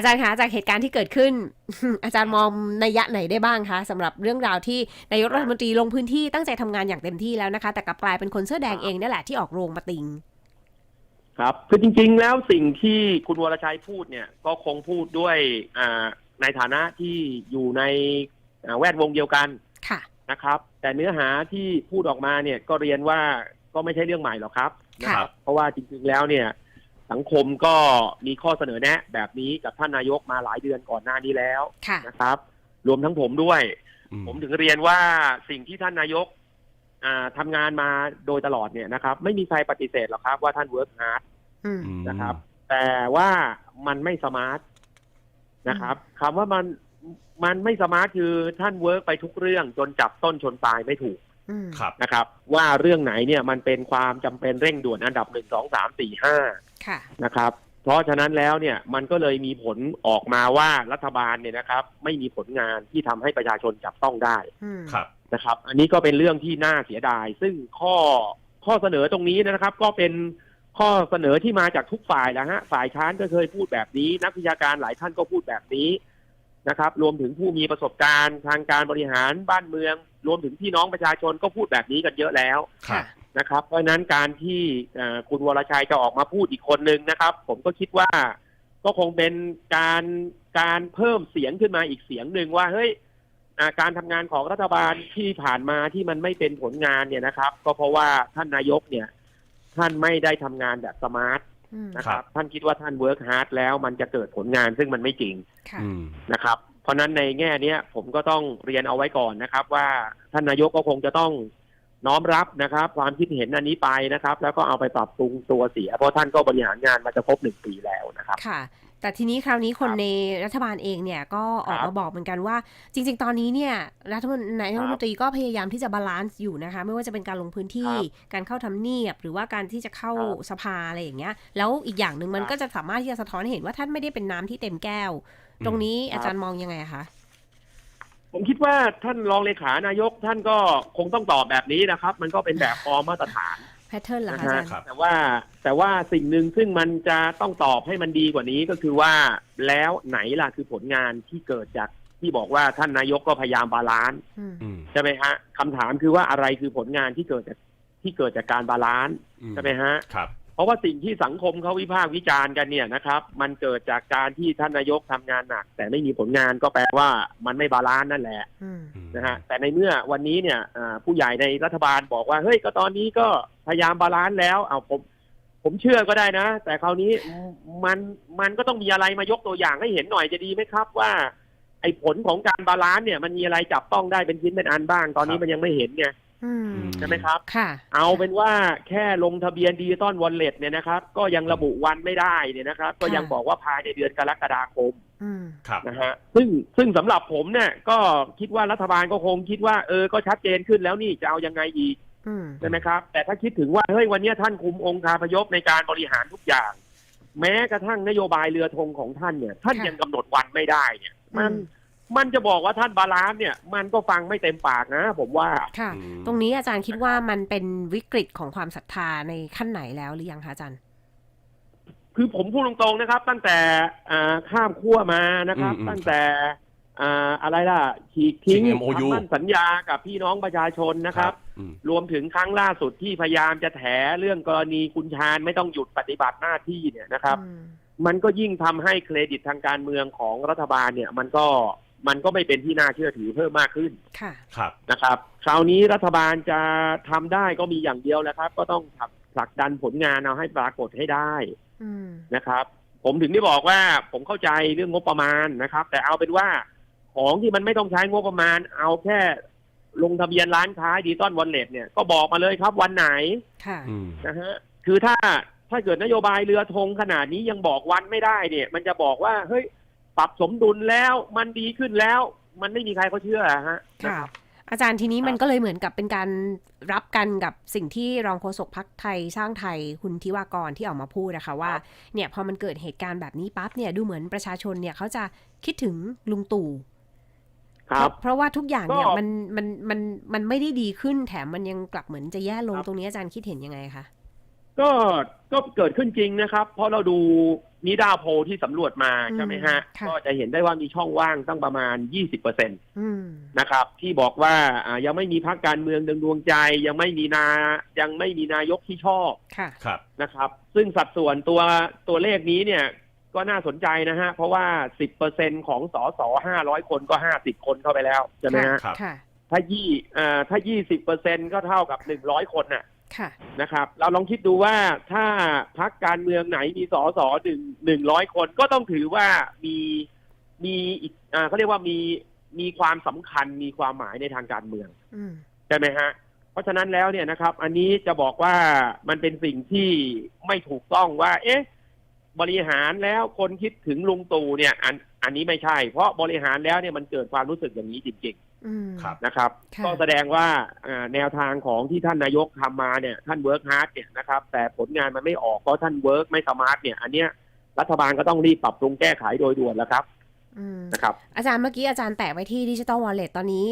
อาจารย์คะจากเหตุการณ์ที่เกิดขึ้น อาจารย์มองนัยยะไหนได้บ้างคะสำหรับเรื่องราวที่นายกรัฐมนตรีลงพื้นที่ตั้งใจทำงานอย่างเต็มที่แล้วนะคะ แต่กลับกลายเป็นคนเสื้อแดงเองนี่แหละที่ออกโรงมาติง ครับคือจริง ๆ แล้วสิ่งที่คุณวรชัยพูดเนี่ย ก็คงพูดด้วยอ่าในฐานะที่อยู่ในอ่าแวดวงเดียวกันค่ะนะครับ แต่เนื้อหาที่พูดออกมาเนี่ยก็เรียนว่าก็ไม่ใช่เรื่องใหม่หรอกครับนะค่ะครับ เพราะว่าจริงๆแล้วเนี่ย สังคมก็มีข้อเสนอแนะ แบบนี้กับท่านนายกมาหลายเดือนก่อนหน้านี้แล้วค่ะนะครับ รวมทั้งผมด้วยอืผมถึงเรียนว่าสิ่งที่ท่านนายกอ่าทำงานมาโดยตลอดเนี่ยนะครับ ไม่มีใครปฏิเสธหรอกครับ ว่าท่านเวิร์กฮาร์ดอืมอืมนะครับ แต่ว่ามันไม่สมาร์ทนะครับคำว่ามันมันไม่สมาร์ทคือท่านเวิร์กไปทุกเรื่องจนจับต้นชนปลายไม่ถูกอืม ครับนะครับ ว่าเรื่องไหนเนี่ยมันเป็นความจำเป็นเร่งด่วนอันดับหนึ่งสองสามสี่ห้าค่ะนะครับ เพราะฉะนั้นแล้วเนี่ยมันก็เลยมีผลออกมาว่ารัฐบาลเนี่ยนะครับ ไม่มีผลงานที่ทำให้ประชาชนจับต้องได้อืมครับนะครับ อันนี้ก็เป็นเรื่องที่น่าเสียดาย ซึ่งข้อข้อเสนอตรงนี้นะครับ ก็เป็นข้อเสนอที่มาจากทุกฝ่ายแล้วฮะฝ่ายค้านก็เคยพูดแบบนี้ นักวิชาการหลายท่านก็พูดแบบนี้ นะครับ รวมถึงผู้มีประสบการณ์ ทางการบริหารบ้านเมือง รวมถึงพี่น้องประชาชนก็พูดแบบนี้กันเยอะแล้วครับนะครับ เพราะฉะนั้นการที่เอ่อคุณวรชัยจะออกมาพูดอีกคนนึงนะครับ ผมก็คิดว่าก็คงเป็นการการเพิ่มเสียงขึ้นมาอีกเสียงหนึ่งว่าเฮ้ยอ่าการทำงานของรัฐบาลที่ผ่านมาที่มันไม่เป็นผลงานเนี่ยนะครับ ก็เพราะว่าท่านนายกเนี่ย ท่านไม่ได้ทำงานแบบสมาร์ทอืม นะครับ ท่านคิดว่าท่านเวิร์กฮาร์ดแล้วมันจะเกิดผลงานซึ่งมันไม่จริงค่ะอืมนะครับ เพราะฉะนั้นในแง่เนี้ยผมก็ต้องเรียนเอาไว้ก่อนนะครับ ว่าท่านนายกก็คงจะต้องน้อมรับนะครับ ความคิดเห็นอันนี้ไปนะครับ แล้วก็เอาไปปรับปรุงตัวเสีย เพราะท่านก็บริหารงานมาจะครบหนึ่งปีแล้วนะครับค่ะ แต่ทีนี้คราวนี้คนครับในรัฐบาลเองเนี่ยก็ออกครัมาบบอกเหมือนกันว่า จริง ๆ ตอนนี้เนี่ยรัฐมนนายกครับรัฐมนตรีก็พยายามที่จะบาลานซ์อยู่นะคะ ไม่ว่าจะเป็นการลงพื้นที่ครับการเข้าทำเนียบ หรือว่าการที่จะเข้าครับสภาอะไรอย่างเงี้ย แล้วอีกอย่างหนึ่งมันครับก็จะสามารถที่จะสะท้อนให้เห็นว่าท่านไม่ได้เป็นน้ำที่เต็มแก้ว ตรงนี้ครับอาจารย์มองยังไงคะผมคิดว่าท่านรองเลขานายกท่านก็คงต้องตอบแบบนี้นะครับ มันก็เป็นแบบฟอร์มมาตรฐาน แพทเทิร์นเหรอนะคะอาฮะจารย์ครับแต่ว่าแต่ว่าสิ่งหนึ่งซึ่งมันจะต้องตอบให้มันดีกว่านี้ก็คือว่าแล้วไหนล่ะคือผลงานที่เกิดจากที่บอกว่าท่านนายกก็พยายามบาลานซ์อืมอืมใช่ไหมฮะคำถามคือว่าอะไรคือผลงานที่เกิดจากที่เกิดจากการบาลานซ์อืมใช่ไหมฮะครับเพราะว่าสิ่งที่สังคมเขาวิพากษ์วิจารณ์กันเนี่ยนะครับ มันเกิดจากการที่ท่านนายกทำงานหนัก แต่ไม่มีผลงานก็แปลว่ามันไม่บาลานซ์นั่นแหละอืมนะฮะแต่ในเมื่อวันนี้เนี่ยอ่าผู้ใหญ่ในรัฐบาลบอกว่าเฮ้ยก็ตอนนี้ก็ พยายามบาลานซ์แล้วเอาผมผมเชื่อก็ได้นะ แต่คราวนี้มันมันก็ต้องมีอะไรมายกตัวอย่างให้เห็นหน่อยจะดีไหมครับว่า ไอ้ผลของการบาลานซ์เนี่ย มันมีอะไรจับต้องได้เป็นชิ้นเป็นอันบ้าง ตอนนี้ครับมันยังไม่เห็นไงอืมใช่ไหมครับค่ะ เอาเป็นว่าแค่ลงทะเบียนดิจิตอลวอลเล็ตเนี่ยนะครับ ก็ยังระบุวันไม่ได้เนี่ยนะครับ ก็ยังบอกว่าภายในเดือนกรกฎาคมอืมครับนะฮะซึ่งซึ่งสำหรับผมเนี่ย ก็คิดว่ารัฐบาลก็คงคิดว่าเออก็ชัดเจนขึ้นแล้วนี่จะเอายังไงอีกอืม ใช่ไหมครับ แต่ถ้าคิดถึงว่าเฮ้ยวันเนี้ยท่านคุมองค์คาพยพในการบริหารทุกอย่าง แม้กระทั่งนโยบายเรือธงของท่านเนี่ย ท่านค่ะยังกำหนดวันไม่ได้เนี่ย มันอืมมันจะบอกว่าท่านบาลานซ์เนี่ย มันก็ฟังไม่เต็มปากนะ ผมว่าค่ะอืมตรงนี้อาจารย์คิดว่ามันเป็นวิกฤตของความศรัทธาในขั้นไหนแล้วหรือยังคะอาจารย์ คือผมพูดตรงๆนะครับ ตั้งแต่อ่าข้ามขั้วมานะครับอืมอืมตั้งแต่ อ่าอะไรล่ะฉีกทิ้งฉีก MOU คำมั่นสัญญากับพี่น้องประชาชนนะครับอืมรวมถึงครั้งล่าสุดที่พยายามจะแถเรื่องกรณีคุณชาญไม่ต้องหยุดปฏิบัติหน้าที่เนี่ยนะครับอืมมันก็ยิ่งทำให้เครดิตทางการเมืองของรัฐบาลเนี่ย มันก็มันก็ไม่เป็นที่น่าเชื่อถือเพิ่มมากขึ้นค่ะครับนะครับ คราวนี้รัฐบาลจะทำได้ก็มีอย่างเดียวแหล้วครับ ก็ต้องผลักผลักดันผลงานเอาให้ปรากฏให้ได้อืมนะครับ ผมถึงได้บอกว่าผมเข้าใจเรื่องงบประมาณนะครับ แต่เอาเป็นว่า ของที่มันไม่ต้องใช้งบประมาณ เอาแค่ลงทะเบียนร้านค้าดิจิตอลวอลเล็ตเนี่ยก็บอกมาเลยครับวันไหนค่ะอืมนะฮะคือถ้าถ้าเกิดนโยบายเรือธงขนาดนี้ยังบอกวันไม่ได้เนี่ย มันจะบอกว่าเฮ้ยปรับสมดุลแล้วมันดีขึ้นแล้ว มันไม่มีใครเขาเชื่อฮะนะค่ะครับอาจารย์ทีนี้ครับมันก็เลยเหมือนกับเป็นการรับกันกับสิ่งที่รองโฆษกพักไทยสร้างไทยคุณทิวากรที่ออกมาพูดนะคะว่าเนี่ยพอมันเกิดเหตุการณ์แบบนี้ปั๊บเนี่ยดูเหมือนประชาชนเนี่ยเขาจะคิดถึงลุงตู่ครับ เพราะเพราะว่าทุกอย่างเนี่ยก็มันมันมันมันไม่ได้ดีขึ้นแถมมันยังกลับเหมือนจะแย่ลงครับตรงนี้อาจารย์คิดเห็นยังไงคะก็ก็เกิดขึ้นจริงนะครับ เพราะเราดูนิดาโพลที่สำรวจมาอืมใช่ไหมฮะค่ะก็จะเห็นได้ว่ามีช่องว่างตั้งประมาณ 20เปอร์เซ็นตอืมนะครับ ที่บอกว่าอ่ายังไม่มีพรรคการเมืองดึงดวงใจ ยังไม่มีนายังไม่มีนายกที่ชอบค่ะครับ นะครับ ซึ่งสัดส่วนตัวตัวเลขนี้เนี่ย ก็น่าสนใจนะฮะ เพราะว่า10เปอร์เซ็นของสส500คนก็50คนเข้าไปแล้วใช่ไหมฮะครับค่ะ ถ้ายี่อ่าถ้า20เปอร์เซ็นก็เท่ากับ100คนน่ะค่ะนะครับ เราลองคิดดูว่าถ้าพักการเมืองไหนมีสสหนึ่งหนึ่งร้อยคนก็ต้องถือว่ามีมีอีกอ่าเขาเรียกว่ามีมีความสำคัญมีความหมายในทางการเมืองอืมใช่ไหมฮะเพราะฉะนั้นแล้วเนี่ยนะครับ อันนี้จะบอกว่ามันเป็นสิ่งที่ไม่ถูกต้องว่า เอ๊ะ บริหารแล้วคนคิดถึงลุงตู่เนี่ย อันอันนี้ไม่ใช่ เพราะบริหารแล้วเนี่ยมันเกิดความรู้สึกอย่างนี้จริงอืมครับๆนะครับ ค่ะก็แสดงว่าอ่าแนวทางของที่ท่านนายกทำมาเนี่ยท่านเวิร์กฮาร์ดเนี่ยนะครับแต่ผลงานมันไม่ออกเพราะท่านเวิร์กไม่สมาร์ทเนี่ยอันเนี้ยรัฐบาลก็ต้องรีบปรับปรุงแก้ไขโดยด่วนแล้วครับอืม นะครับ อาจารย์เมื่อกี้อาจารย์แตะไว้ที่ดิจิ t a ลวอลเล็ตตอนนี้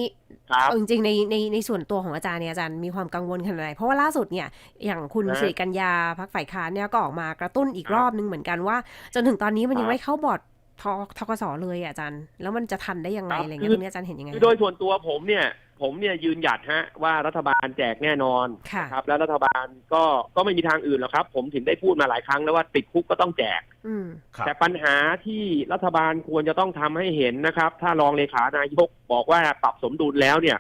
ครับเอาจริงๆในในในส่วนตัวของอาจารย์เนี่ยอาจารย์มีความกังวลขนาดไหนเพราะว่าล่าสุดเนี่ยอย่างคุณฮะสิริกัญญาพักฝ่ายค้านเนี่ยก็ออกมากระตุ้นอีกครับรอบนึงเหมือนกันว่า จนถึงตอนนี้มันยัคงรับไม่เข้าบอร์ด ททกสเลยอะอาจารย์ แล้วมันจะทันได้ยังไงครับอะไรเงี้ยคือตรงนี้อาจารย์เห็นยังไงคือโดยส่วนตัวผมเนี่ย ผมเนี่ยยืนหยัดฮะว่ารัฐบาลแจกแน่นอนค่ะนะครับ แล้วรัฐบาลก็ก็ไม่มีทางอื่นหรอกครับ ผมถึงได้พูดมาหลายครั้งแล้วว่าติดคุกก็ต้องแจกอืมครับแต่ปัญหาที่รัฐบาลควรจะต้องทำให้เห็นนะครับ ถ้ารองเลขานายกบอกว่าปรับสมดุลแล้วเนี่ย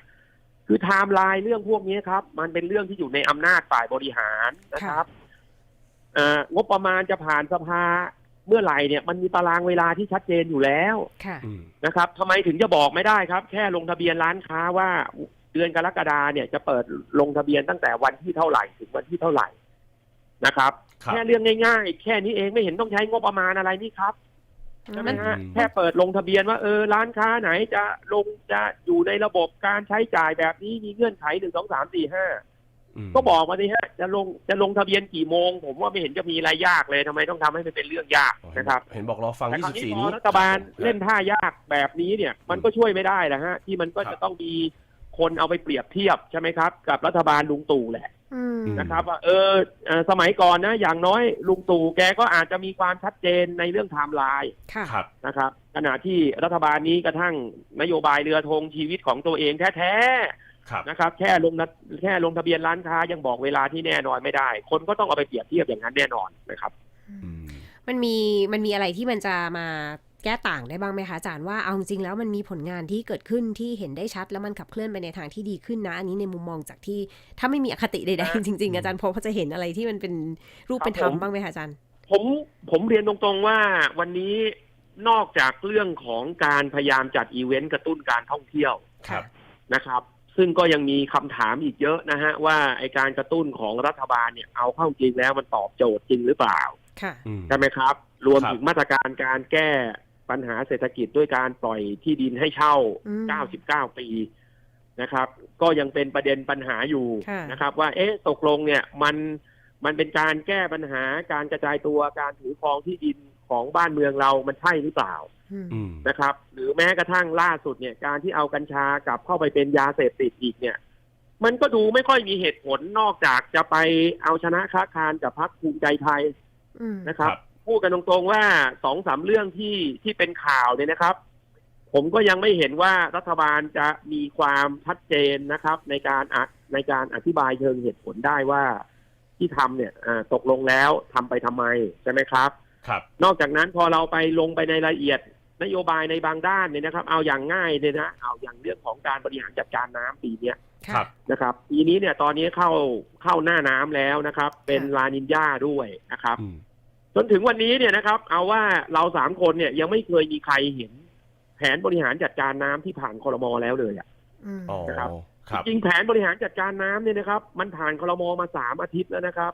คือไทม์ไลน์เรื่องพวกนี้ครับ มันเป็นเรื่องที่อยู่ในอำนาจฝ่ายบริหารนะครับเอ่องบประมาณจะผ่านสภา เมื่อไหร่เนี่ยมันมีตารางเวลาที่ชัดเจนอยู่แล้วค่ะอืมนะครับทำไมถึงจะบอกไม่ได้ครับ แค่ลงทะเบียนร้านค้าว่าเดือนกรกฎาเนี่ยจะเปิดลงทะเบียนตั้งแต่วันที่เท่าไหร่ถึงวันที่เท่าไหร่นะครับครับแค่เรื่องง่ายๆ แค่นี้เองไม่เห็นต้องใช้งบประมาณอะไรนี่ครับใช่ไหมมันฮะอืมแค่เปิดลงทะเบียนว่าเออร้านค้าไหนจะลงจะอยู่ในระบบการใช้จ่ายแบบนี้มีเงื่อนไขหนึ่งสองสามสี่ห้าอืม ก็บอกมาดิฮะจะลงจะลงทะเบียนกี่โมง ผมว่าไม่เห็นจะมีอะไรยากเลยทำไมต้องทำให้มันเป็นเรื่องยากอ๋อนะครับ เห็นบอกรอฟังแต่คราวนี้24พนี้อรัฐบาลเล่นท่ายากแบบนี้เนี่ย มันก็ช่วยไม่ได้นะฮะ ที่มันก็ครับจะต้องมีคนเอาไปเปรียบเทียบใช่ไหมครับ กับรัฐบาลลุงตู่แหละอืมอืมนะครับว่าเออเอ่อสมัยก่อนนะ อย่างน้อยลุงตู่แกก็อาจจะมีความชัดเจนในเรื่องไทม์ไลน์ค่ะครับนะครับขณะที่รัฐบาลนี้กระทั่งนโยบายเรือธงชีวิตของตัวเองแท้ครับๆ นะครับ แค่ลงนะแค่ลงทะเบียนร้านค้ายังบอกเวลาที่แน่นอนไม่ได้ คนก็ต้องเอาไปเปรียบเทียบอย่างนั้นแน่นอนนะครับอืมมันมีมันมีอะไรที่มันจะมาแก้ต่างได้บ้างไหมคะอาจารย์ว่าเอาจริงๆแล้วมันมีผลงานที่เกิดขึ้นที่เห็นได้ชัด แล้วมันขับเคลื่อนไปในทางที่ดีขึ้นนะ อันนี้ในมุมมองจากที่ถ้าไม่มีอคติใดครับๆจริงๆอาจารย์พอจะเห็นอะไรที่มันเป็นรูปครับเป็นธรรมผมบ้างไหมคะอาจารย์ ผมผมเรียนตรงๆว่าวันนี้นอกจากเรื่องของการพยายามจัดอีเวนต์กระตุ้นการท่องเที่ยวครับนะครับ ซึ่งก็ยังมีคำถามอีกเยอะนะฮะ ว่าไอการกระตุ้นของรัฐบาลเนี่ยเอาเข้าจริงแล้วมันตอบโจทย์จริงหรือเปล่าค่ะอืมใช่ไหมครับ รวมครับถึงมาตรการการแก้ปัญหาเศรษฐกิจด้วยการปล่อยที่ดินให้เช่าอืม99 ปีนะครับ ก็ยังเป็นประเด็นปัญหาอยู่ค่ะนะครับ ว่าเอ๊ะตกลงเนี่ยมันมันเป็นการแก้ปัญหาการกระจายตัวการถือครองที่ดินของบ้านเมืองเรามันใช่หรือเปล่าอืมอืม นะครับ หรือแม้กระทั่งล่าสุดเนี่ย การที่เอากัญชากลับเข้าไปเป็นยาเสพติดอีกเนี่ย มันก็ดูไม่ค่อยมีเหตุผลนอกจากจะไปเอาชนะค้าคารกับพรรคภูมิใจไทยอืมนะครับครับ พูดกันตรงๆว่าสองสามเรื่องที่ที่เป็นข่าวเนี่ยนะครับ ผมก็ยังไม่เห็นว่ารัฐบาลจะมีความชัดเจนนะครับ ในการอะในการอธิบายเชิงเหตุผลได้ว่าที่ทำเนี่ยอ่าตกลงแล้วทำไปทำไมใช่ไหมครับ ครับ นอกจากนั้นพอเราไปลงไปในรายละเอียด นโยบายในบางด้านเนี่ยนะครับ เอาอย่างง่ายเลยนะเอาอย่างเรื่องของการบริหารจัดการน้ำปีเนี้ยครัค่ะบนะครับปีนี้เนี่ยตอนนี้เข้าเข้าหน้าน้ำแล้วนะครับ เป็นลานินญาด้วยนะครับอืมจนถึงวันนี้เนี่ยนะครับ เอาว่าเราสามคนเนี่ยยังไม่เคยมีใครเห็น แผนบริหารจัดการน้ำที่ผ่านคอรมอแล้วเลยอะอืมอ๋อนะครับครับจริงๆแผนบริหารจัดการน้ำเนี่ยนะครับ มันผ่านคอรมอมาสามอาทิตย์แล้วนะครับ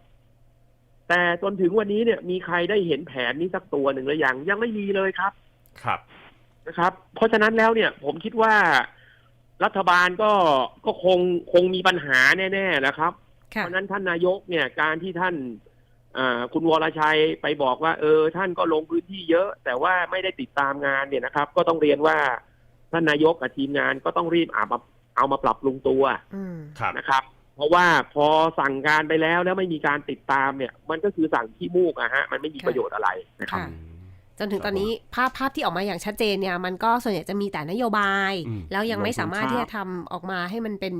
แต่จนถึงวันนี้เนี่ยมีใครได้เห็นแผนนี้สักตัวหนึ่งหรือยังยังไม่มีเลยครับ ครับนะครับ เพราะฉะนั้นแล้วเนี่ย ผมคิดว่ารัฐบาลก็ก็คงคงมีปัญหาแน่ๆแหล้วครับ เพค่ะราะฉะนั้นท่านนายกเนี่ยการที่ท่านอ่าคุณวรชัยไปบอกว่า เออ ท่านก็ลงพื้นที่เยอะ แต่ว่าไม่ได้ติดตามงานเนี่ยนะครับ ก็ต้องเรียนว่าท่านนายกกับทีมงานก็ต้องรีบอาบเอามาปรับปรุงตัวอืมครับนะครับ เพราะว่าพอสั่งการไปแล้วแล้วไม่มีการติดตามเนี่ย มันก็คือสั่งขี้มูกอะฮะ มันไม่มีค่ะประโยชน์อะไรนะครับค่ะ จนถึงตอนนี้ภาพภาพที่ออกมาอย่างชัดเจนเนี่ย มันก็ส่วนใหญ่จะมีแต่นโยบายอืมแล้วยังไม่สามารถครับที่จะทำออกมาให้มันเป็น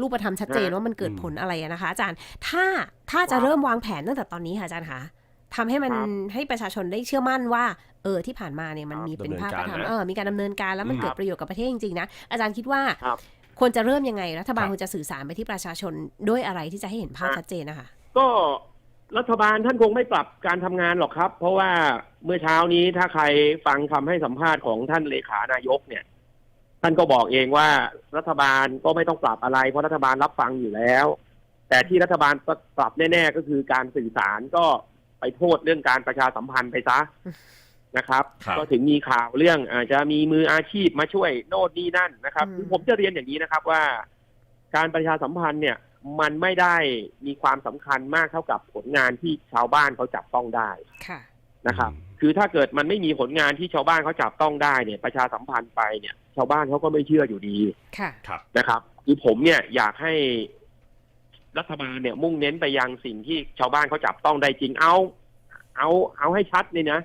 รูปธรรมชัดเจนฮะว่ามันเกิดอืมผลอะไรอะนะคะ อาจารย์ ถ้าถ้าจะครับเริ่มวางแผนตั้งแต่ตอนนี้ค่ะอาจารย์คะทำให้มันครับให้ประชาชนได้เชื่อมั่นว่า เออที่ผ่านมาเนี่ยมันครับมีเป็นภาพกระดำเนินการนะทำเออมีการดำเนินการแล้วมันอืมเกิดประโยชน์กับประเทศจริงๆนะอาจารย์คิดว่าครับควรจะเริ่มยังไงรัฐบาลครับควรจะสื่อสารไปที่ประชาชนด้วยอะไรที่จะให้เห็นภาพฮะชัดเจนนะคะก็ รัฐบาลท่านคงไม่ปรับการทำงานหรอกครับ เพราะว่าเมื่อเช้านี้ถ้าใครฟังคำให้สัมภาษณ์ของท่านเลขานายกเนี่ย ท่านก็บอกเองว่ารัฐบาลก็ไม่ต้องปรับอะไรเพราะรัฐบาลรับฟังอยู่แล้ว แต่ที่รัฐบาลปรับแน่ ๆ ก็คือการสื่อสารก็ไปโทษเรื่องการประชาสัมพันธ์ไปซะนะครับครับก็ถึงมีข่าวเรื่องอาจจะมีมืออาชีพมาช่วยโน่นนี่นั่นนะครับอืมคือผมจะเรียนอย่างนี้นะครับว่า การประชาสัมพันธ์เนี่ย มันไม่ได้มีความสำคัญมากเท่ากับผลงานที่ชาวบ้านเขาจับต้องได้ค่ะนะครับอืมคือถ้าเกิดมันไม่มีผลงานที่ชาวบ้านเขาจับต้องได้เนี่ยประชาสัมพันธ์ไปเนี่ย ชาวบ้านเขาก็ไม่เชื่ออยู่ดีค่ะครับนะครับคือผมเนี่ยอยากให้รัฐบาลเนี่ยมุ่งเน้นไปยังสิ่งที่ชาวบ้านเขาจับต้องได้จริงเอา เอาเอาให้ชัดเลยนะ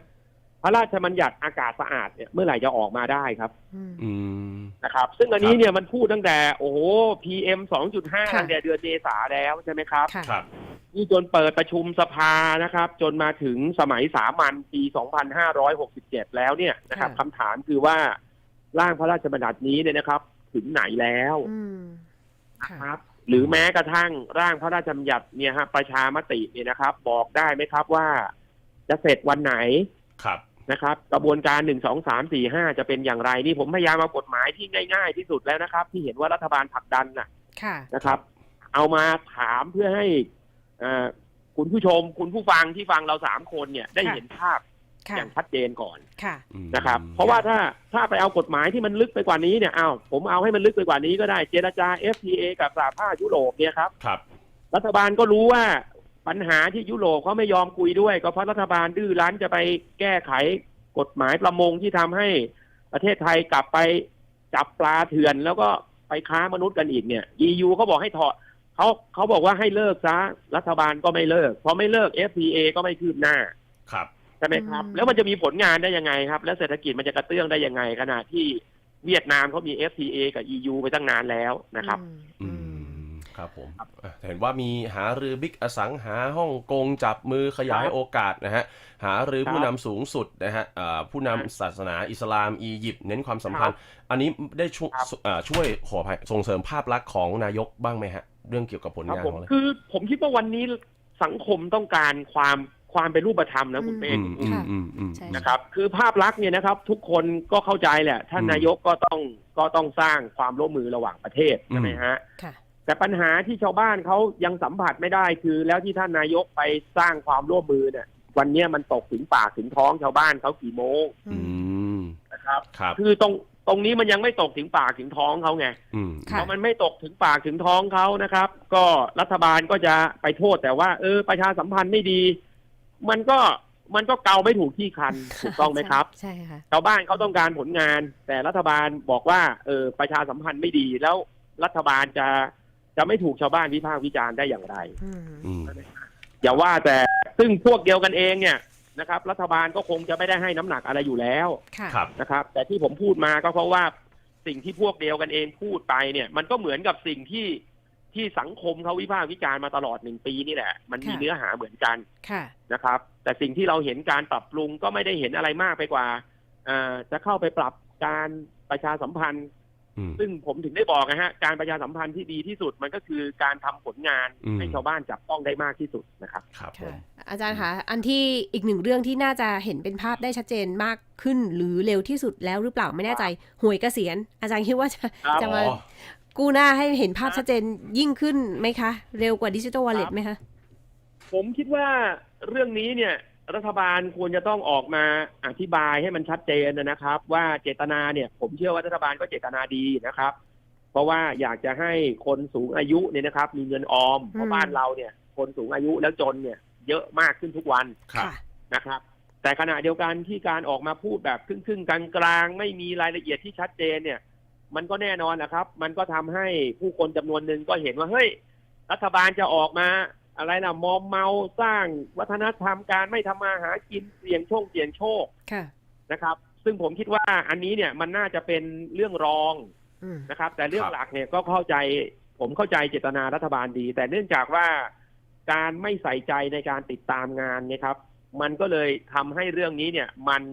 พระราชบัญญัติอากาศสะอาดเนี่ยเมื่อไหร่จะออกมาได้ครับอืมอืมนะครับ ซึ่งอันนี้เนี่ยมันพูดตั้งแต่โอ้โห PM 2.5ค่ะตั้งแต่เดือนเมษาแล้วใช่ไหมครับค่ะครับนี่จนเปิดประชุมสภานะครับ จนมาถึงสมัยสามัญปี 2567 แล้วเนี่ยนะครับค่ะคำถามคือว่าร่างพระราชบัญญัตินี้เนี่ยนะครับ ถึงไหนแล้วอืมนะค่ะครับ หรือแม้กระทั่งร่างพระราชบัญญัติเนี่ยฮะประชามติเนี่ยนะครับ บอกได้ไหมครับว่า จะเสร็จวันไหนครับ นะครับ กระบวนการหนึ่งสองสามสี่ห้าจะเป็นอย่างไรนี่ผมพยายามเอากฎหมายที่ง่าย ๆ ที่สุดแล้วนะครับ ที่เห็นว่ารัฐบาลผลักดันน่ะค่ะนะครับ เอามาถามเพื่อให้เอ่อคุณผู้ชมคุณผู้ฟังที่ฟังเราสามคนเนี่ยได้ค่ะเห็นภาพค่ะอย่างชัดเจนก่อนค่ะอืมนะครับ เพราะว่าถ้าถ้าไปเอากฎหมายที่มันลึกไปกว่านี้เนี่ยเอาผมเอาให้มันลึกไปกว่านี้ก็ได้เจรจา FTA กับสหภาพยุโรปเนี่ยครับครับ รัฐบาลก็รู้ว่า ปัญหาที่ยุโรปเขาไม่ยอมคุยด้วย ก็เพราะรัฐบาลดื้อรั้นจะไปแก้ไขกฎหมายประมงที่ทำให้ประเทศไทยกลับไปจับปลาเถื่อนแล้วก็ไปค้ามนุษย์กันอีกเนี่ย EU เขาบอกให้ถอดเขาเขาบอกว่าให้เลิกซะรัฐบาลก็ไม่เลิกพอไม่เลิก FTA ก็ไม่คืบหน้าครับใช่ไหมครับอืมแล้วมันจะมีผลงานได้ยังไงครับ แล้วเศรษฐกิจมันจะกระเตื้องได้ยังไงขณะที่เวียดนามเขามี FTA กับ EU ไปตั้งนานแล้วนะครับอือืมม ครับผมอะเห็นว่ามีหารือบิ๊กอสังหาฮ่องกงจับมือขยายครับโอกาสนะฮะหารือครับผู้นำสูงสุดนะฮะอ่าผู้นำศาสนาอิสลามอียิปต์เน้นความสัมพันธ์ครัอันนี้ได้ช่วยครับอ่าช่วยขออภัยส่งเสริมภาพลักษณ์ของนายกบ้างไหมฮะ เรื่องเกี่ยวกับผลครับงานผมของเราคือผมคิดว่าวันนี้สังคมต้องการความความเป็นรูปธรรมนะคุณเป้อืงมอืมอืมอืมใช่นะครับ คือภาพลักษณ์เนี่ยนะครับ ทุกคนก็เข้าใจแหละท่านอืมนายกก็ต้องก็ต้องสร้างความร่วมมือระหว่างประเทศใช่ไหมฮะค่ะ แต่ปัญหาที่ชาวบ้านเขายังสัมผัสไม่ได้คือ แล้วที่ท่านนายกไปสร้างความร่วมมือเนี่ย วันเนี้ยมันตกถึงปากถึงท้องชาวบ้านเขากี่โมงอือืมมนะครับ ครับคือตรงตรงนี้มันยังไม่ตกถึงปากถึงท้องเขาไงอืมค่ะพอมันไม่ตกถึงปากถึงท้องเขานะครับ ก็รัฐบาลก็จะไปโทษแต่ว่า เออประชาสัมพันธ์ไม่ดี มันก็มันก็เกาไม่ถูกที่คันถูกต้องไหมครับ ใช่ค่ะ ชาวบ้านเขาต้องการผลงาน แต่รัฐบาลบอกว่าเออประชาสัมพันธ์ไม่ดีแล้วรัฐบาลจะ จะไม่ถูกชาวบ้านวิพากษ์วิจารณ์ได้อย่างไร อืมอืม อย่าว่าแต่ซึ่งพวกเดียวกันเองเนี่ยนะครับ รัฐบาลก็คงจะไม่ได้ให้น้ำหนักอะไรอยู่แล้วค่ะ ครับ นะครับ แต่ที่ผมพูดมาก็เพราะว่าสิ่งที่พวกเดียวกันเองพูดไปเนี่ย มันก็เหมือนกับสิ่งที่ที่สังคมเขาวิพากษ์วิจารณ์มาตลอดหนึ่งปีนี่แหละ มันมีค่ะ เนื้อหาเหมือนกันค่ะ นะครับ แต่สิ่งที่เราเห็นการปรับปรุงก็ไม่ได้เห็นอะไรมากไปกว่าเอ่อจะเข้าไปปรับการประชาสัมพันธ์อืม ซึ่งผมถึงได้บอกนะฮะการประชาสัมพันธ์ที่ดีที่สุดมันก็คือการทำผลงานอืมให้ชาวบ้านจับต้องได้มากที่สุดนะครับครับผค่ะมอาจารย์คะอันที่อีกหนึ่งเรื่องที่น่าจะเห็นเป็นภาพได้ชัดเจนมากขึ้นหรือเร็วที่สุดแล้วหรือเปล่าไม่แน่ใจหวยเกษียณ อาจารย์คิดว่าจะครับจะมาอ๋อกู้หน้าให้เห็นภาพชัดเจนยิ่งขึ้นไหมคะ เร็วกว่าดิจิทัลวอลเล็ตไหมคะผมคิดว่าเรื่องนี้เนี่ย รัฐบาลควรจะต้องออกมาอธิบายให้มันชัดเจนนะครับ ว่าเจตนาเนี่ย ผมเชื่อว่ารัฐบาลก็เจตนาดีนะครับ เพราะว่าอยากจะให้คนสูงอายุเนี่ยนะครับ มีเงินออมเพราะบ้านเราเนี่ย คนสูงอายุแล้วจนเนี่ย เยอะมากขึ้นทุกวันครับนะครับ แต่ขณะเดียวกันที่การออกมาพูดแบบครึ่งๆกลางๆไม่มีรายละเอียดที่ชัดเจนเนี่ย มันก็แน่นอนนะครับ มันก็ทำให้ผู้คนจำนวนหนึ่งก็เห็นว่าเฮ้ยรัฐบาลจะออกมา อะไรนะมอมเมาสร้างวัฒนธรรมการไม่ทำมาหากินเสี่ยงโชคเสี่ยงโชคค่ะนะครับ ซึ่งผมคิดว่าอันนี้เนี่ยมันน่าจะเป็นเรื่องรองอืมนะครับ แต่เรื่อคงรับหลักเนี่ยก็เข้าใจ ผมเข้าใจเจตนารัฐบาลดี แต่เนื่องจากว่าการไม่ใส่ใจในการติดตามงานเนี่ยครับ มันก็เลยทำให้เรื่องนี้เนี่ย มัน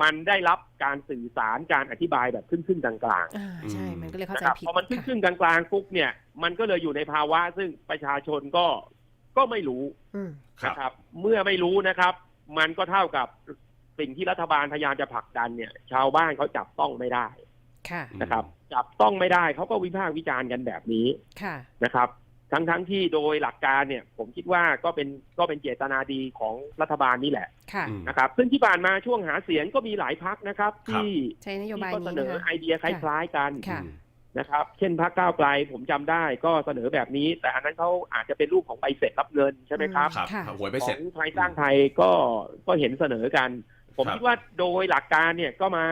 มันได้รับการสื่อสารการอธิบายแบบครึ่งๆกลางๆอ่าใช่ มันก็เลยเข้านะใจครับผิดพอมันขึ้นค่ะขึ้นกลางๆปุ๊บเนี่ย มันก็เลยอยู่ในภาวะซึ่งประชาชนก็ก็ไม่รู้อืมครับ นะครับ เมื่อไม่รู้นะครับ มันก็เท่ากับสิ่งที่รัฐบาลพยายามจะผลักดันเนี่ย ชาวบ้านเขาจับต้องไม่ได้ค่ะ นะครับ จับต้องไม่ได้เขาก็วิพากษ์วิจารณ์กันแบบนี้ ค่ะ นะครับ ทั้งทั้งที่โดยหลักการเนี่ย ผมคิดว่าก็เป็นก็เป็นเจตนาดีของรัฐบาลนี่แหละค่ะอืมนะครับ ซึ่งที่ผ่านมาช่วงหาเสียงก็มีหลายพักนะครับครับที่ใช้นโยที่บายก็เสนี้นอนะคะไอเดียคล้ายๆกันค่ะอืมนะครับ เช่นพรรคก้าวไกลผมจำได้ก็เสนอแบบนี้ แต่อันนั้นเขาอาจจะเป็นรูปของใบเสร็จรับเงินใช่ไหมครับครับค่ะหวยไปขเสร็อจงไทยสร้างไทยก็ก็เห็นเสนอกัน ผมครับคิดว่าโดยหลักการเนี่ยก็มา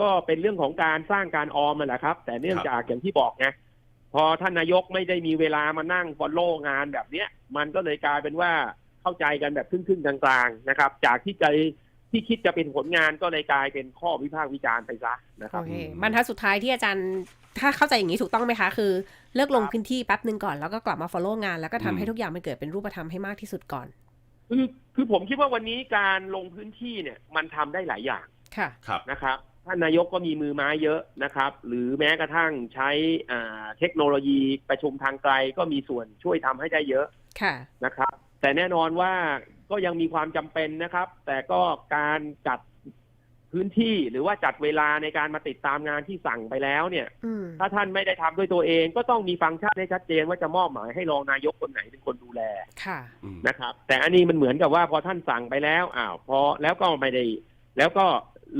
ก็เป็นเรื่องของการสร้างการออมนั่นแหละครับ แต่เนื่องครับจากอย่างที่บอกไง พอท่านนายกไม่ได้มีเวลามานั่งฟอลโล่งานแบบเนี้ย มันก็เลยกลายเป็นว่าเข้าใจกันแบบครึ่งๆกลางๆนะครับ จากที่ใจที่คิดจะเป็นผลงานก็เลยกลายเป็นข้อวิพากษ์วิจารณ์ไปซะนะคโอรับเคอืมบรรทัดสุดท้ายที่อาจารย์ถ้าเข้าใจอย่างนี้ถูกต้องไหมคะ คือเลิกลงครับพื้นที่แป๊บหนึ่งก่อนแล้วก็กลับมา follow งาน แล้วก็ทำอืมให้ทุกอย่างมันเกิดเป็นรูปธรรมให้มากที่สุดก่อน คือคือผมคิดว่าวันนี้การลงพื้นที่เนี่ย มันทำได้หลายอย่างค่ะครับนะครับ ท่านนายกก็มีมือไม้เยอะนะครับ หรือแม้กระทั่งใช้อ่าเทคโนโลยีประชุมทางไกลก็มีส่วนช่วยทำให้ได้เยอะค่ะนะครับ แต่แน่นอนว่าก็ยังมีความจำเป็นนะครับ แต่ก็การจัดพื้นที่หรือว่าจัดเวลาในการมาติดตามงานที่สั่งไปแล้วเนี่ยอืมถ้าท่านไม่ได้ทำด้วยตัวเอง ก็ต้องมีฟังก์ชันให้ชัดเจนว่าจะมอบหมายให้รองนายกคนไหนเป็นคนดูแลค่ะอืมนะครับ แต่อันนี้มันเหมือนกับว่าพอท่านสั่งไปแล้วอ้าวพอแล้วก็ไม่ได้แล้วก็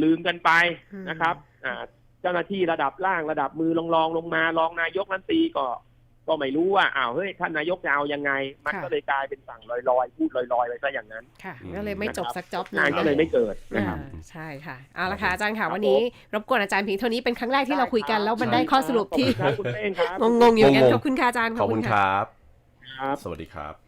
ลืมกันไปอืมนะครับอ่าเจ้าหน้าที่ระดับล่างระดับมือรองรองลงมารองนายกรัฐมนตรีก็ ก็ไม่รู้ว่าอ้าวเฮ้ยท่านนายกจะเอายังไง มันก็เลยกลายเป็นสั่งลอยๆ พูดลอยๆไปซะอย่างนั้นค่ะอืมก็เลยไม่จบสักจ็อบหงานงก็เลยไม่เกิดนะครับอ่าใช่ค่ะเอาละค่ะอาจารย์ค่ะครับวันนี้รบกวนอาจารย์เพียงเท่านี้เป็นครั้งแรกที่เราคุยกันแล้วมันได้ข้อสรุปที่ขอบคุณครับคุณเป้งครับงงๆอยู่กันงงๆขอบคุณค่ะอาจารย์ขอบคุณครับครับสวัสดีครับ